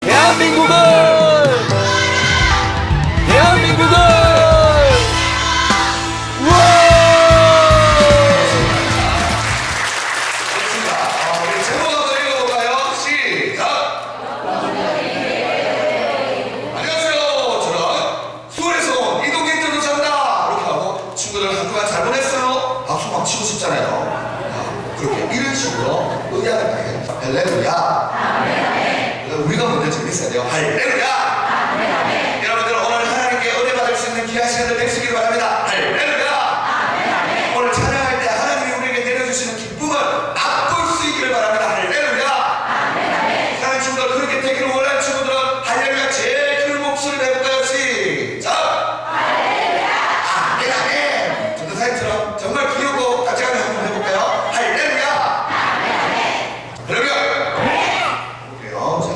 대한민국은 대한민국은 우와. 어, 우리 한번 읽어볼까요? 시작! 안녕하세요. 저는 수원에서 온 이동경 전도사입니다. 이렇게 하고 친구들 한 주간 잘 보냈어요? 박수 막 치고 싶잖아요. 아, 그렇게 이런 식으로 의향을 가야겠다. 할렐루야. 우리가 먼저 재밌어야 돼요. 할렐루야. 여러분들 오늘 하나님께 은혜 받을 수 있는 귀한 시간을 되시기를 바랍니다. 할렐루야. 오늘 찬양할 때 하나님이 우리에게 내려주시는 기쁨을 맛볼 수 있기를 바랍니다. 할렐루야. 사랑하는 친구들 그렇게 되기를 원하는 친구들은 할렐루야 제일 큰 목소리로 해볼까요? 시작. 아멘 아멘. 전도사님처럼 정말 귀엽고 같이 가면 한번 해볼까요? 할렐루야. 할렐루야. 그래요. 자,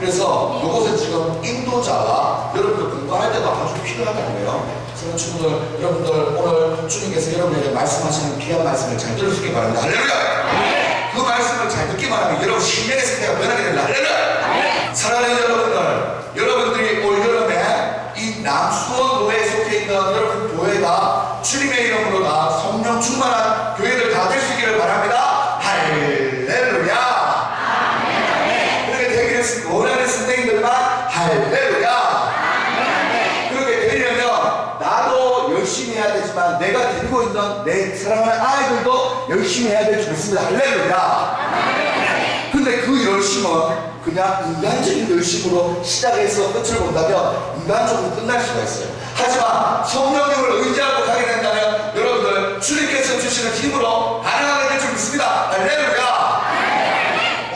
그래서 이것은 지금 인도자가 여러분들 공부할 때도 아주 필요하다는 거예요. 그런 친구들, 여러분들 오늘 주님께서 여러분에게 말씀하시는 귀한 말씀을 잘 있게 바랍니다. 할렐루야! 그 말씀을 잘 듣기만 하면 여러분 신명의 상태가 변하게 됩니다. 할렐루야! 사랑하는 여러분들, 여러분들이 올 여름에 이 남수원 교회에 속해 있는 여러분 교회가 주님의 이름으로 다 성령 충만한 교회들 다 될 수 있기를 바랍니다. 할렐루야! 그렇게 되기를 원하는 선생님들만 할렐루야 그렇게 되려면 나도 열심히 해야 되지만 내가 데리고 있는 내 사랑하는 아이들도 열심히 해야 될줄 믿습니다 할렐루야 근데 그 열심은 그냥 인간적인 열심으로 시작해서 끝을 본다면 인간적으로 끝날 수가 있어요 하지만 성령님을 의지하고 가게 된다면 여러분들 주님께서 주시는 힘으로 가능하게 될 줄 믿습니다 할렐루야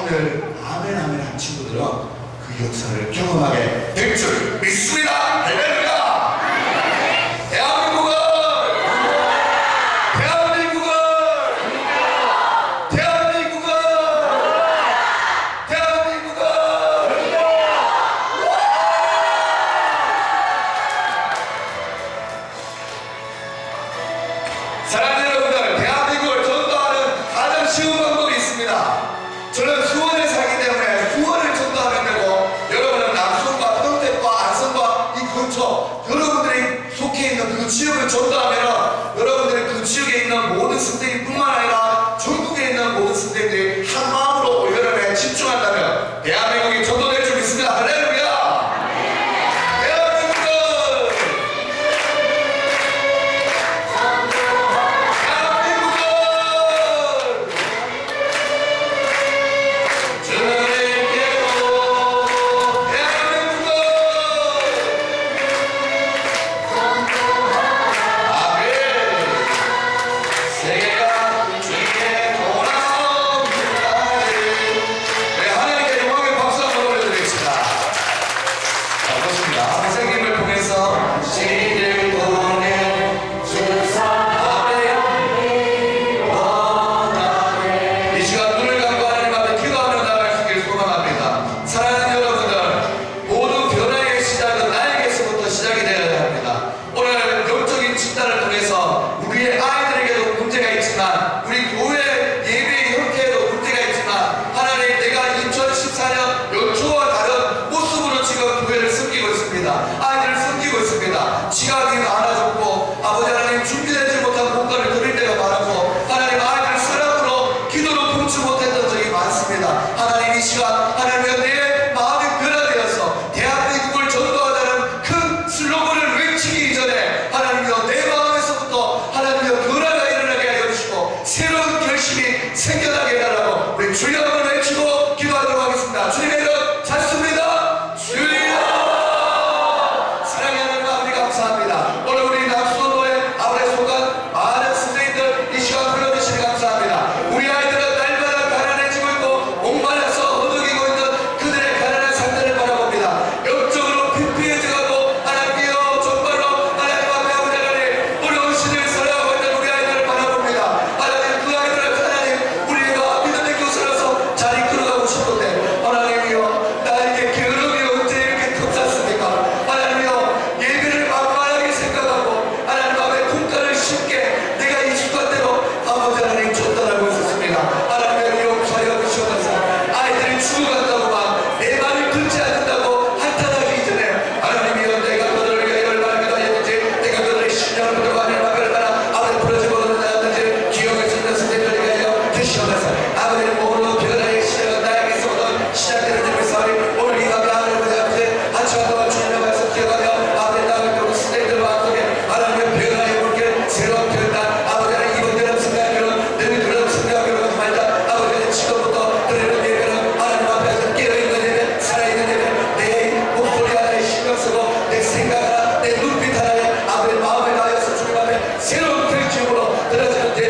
오늘 아멘 아멘 한 친구들은 그 역사를 경험하게 될 줄 믿습니다. 할렐루야! 하면 여러분들의 그 지역에 있는 모든 숙대기뿐만 아니라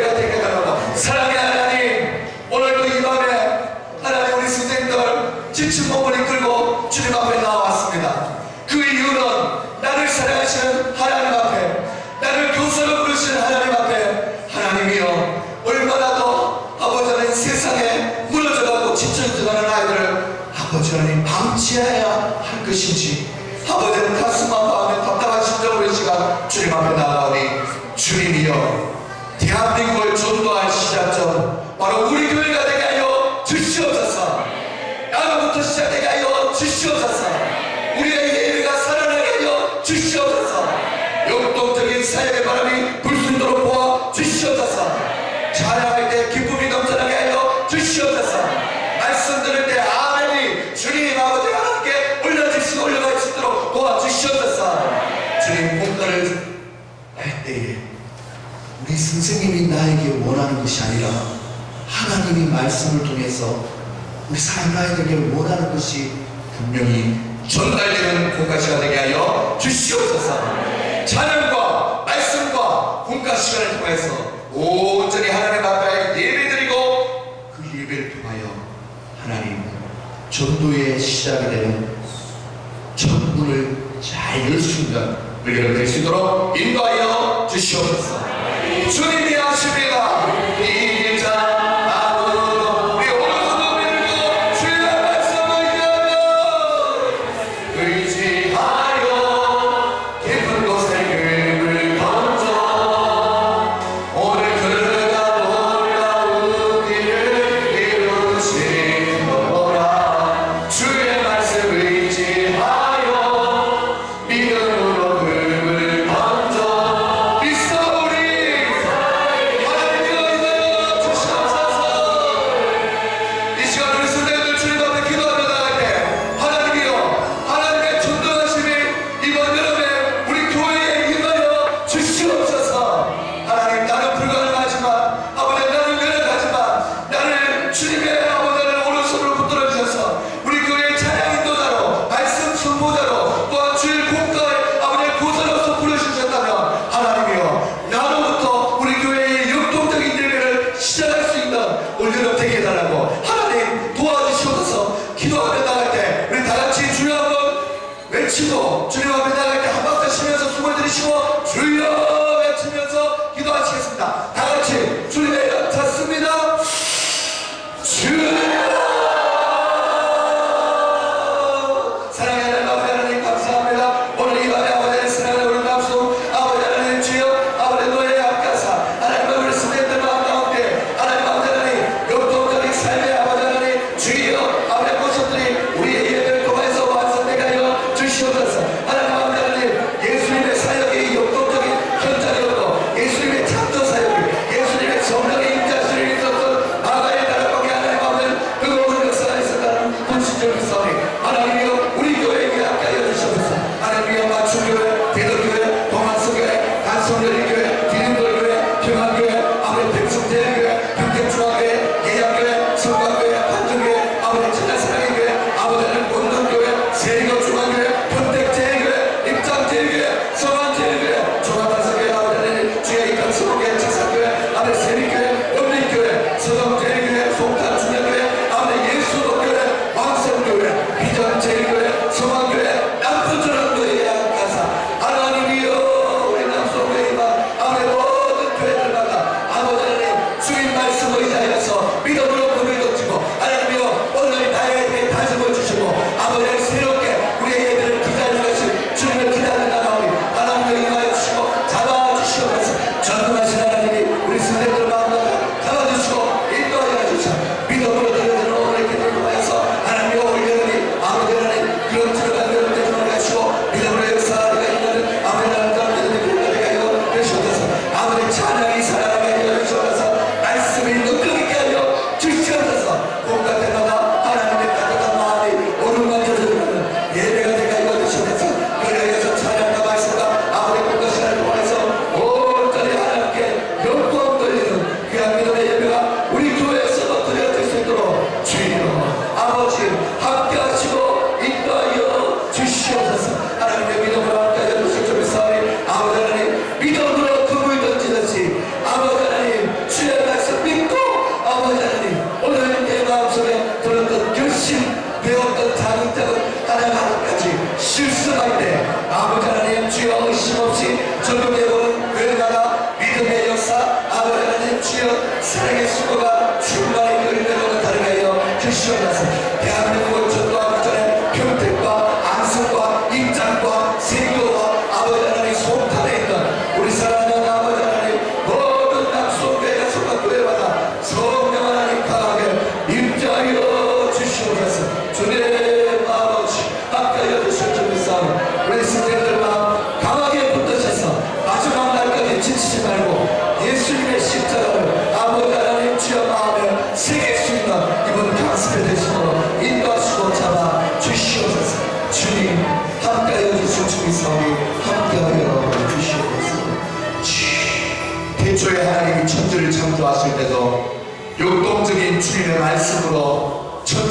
예배가 하나님 오늘도 이 밤에 하나님 우리 선생님들 지친 몸을 이끌고 주님 앞에 나왔습니다. 그 이유는 나를 사랑하시는 하나님 앞에 나를 교사로 부르시는 하나님 앞에 하나님이여 얼마나 더 아버지 하나님 세상에 무너져가고 지쳐져가는 아이들을 아버지 하나님 방치해야 할 것인지 아버지는 가슴 아파하며 답답한 심정으로 이 주님 앞에 나가오니 주님이여 대한민국을 전도할 시작점. 바로 우리 교회가 되게 하여 주시옵소서. 나로부터 시작되게 하여 주시옵소서. 우리의 예배가 살아나게 하여 주시옵소서. 역동적인 사역의 바람이 불순도로 보아 주시옵소서. 찬양할 때 기쁨이 넘쳐나게 하여 주시옵소서. 말씀 들을 때 아멘이 주님 아버지 하나님께 올려주시고 올려갈 수 있도록 도와주시옵소서. 주님 공가를 할 때에 선생님이 나에게 원하는 것이 아니라 하나님이 말씀을 통해서 우리 아이들에게 원하는 것이 분명히 전달되는 공가 시간 되게 하여 주시옵소서. 찬양과 말씀과 공가 시간을 통해서 온전히 하나님 앞에 예배드리고 그 예배를 통하여 하나님 전도의 시작이 되는 천문을 잘 열수 있는 우리가 될 수 있도록 인도하여 주시옵소서 주님이 하십니다 외치고 주님 앞에 나갈 때 한 박자 쉬면서 숨을 들이쉬고 주여 외치면서 기도하시겠습니다. 다 같이 주님의 찾습니다. 주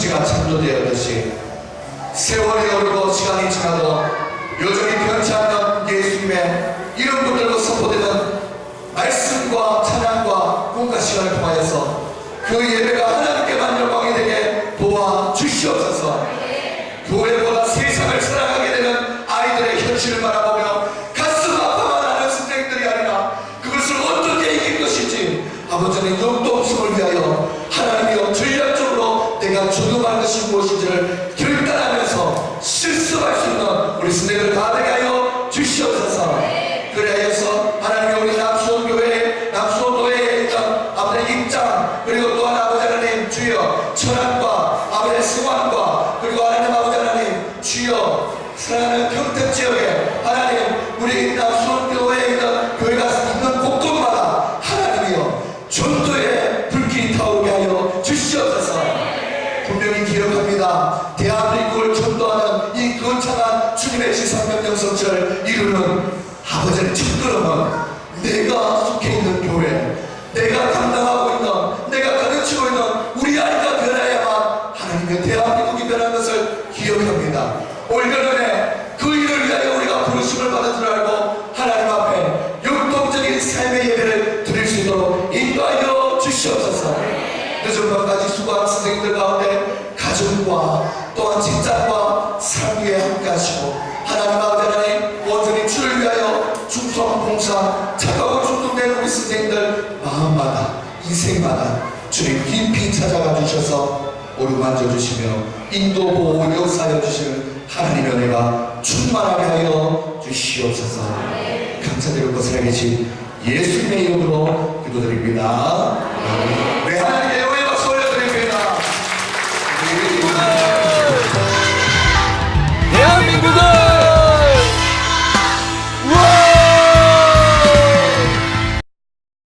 시가 창조되었듯이 세월이 흐르고 시간이 지나도 여전히 변치 않는 예수님의 이런 붙들고 선포되는 말씀과 찬양과 꿈과 시간을 통하여서 그 예배가 하나님께만 영광이 되게 도와주시옵소서. 교회보다 세상을 사랑하게 되는 아이들의 현실을 바라보며 가슴 아파만 하는 선생들이 아니라 그것을 어떻게 이길 것인지 아버지는 용도 없음을 위하여 하나님이여 들려 내가 존경하는 것이 무엇인지를 결단하면서 실수할 수 있는 우리 스님들 다 되게 찾아가 주셔서 오르만져 주시며 인도 보호 역사여 주시는 하나님의 은혜가 충만하게 하여 주시옵소서. 감사드리고 살아계신 예수님의 이름으로 기도드립니다. 네 하나님의 영광 올려드립니다. 네,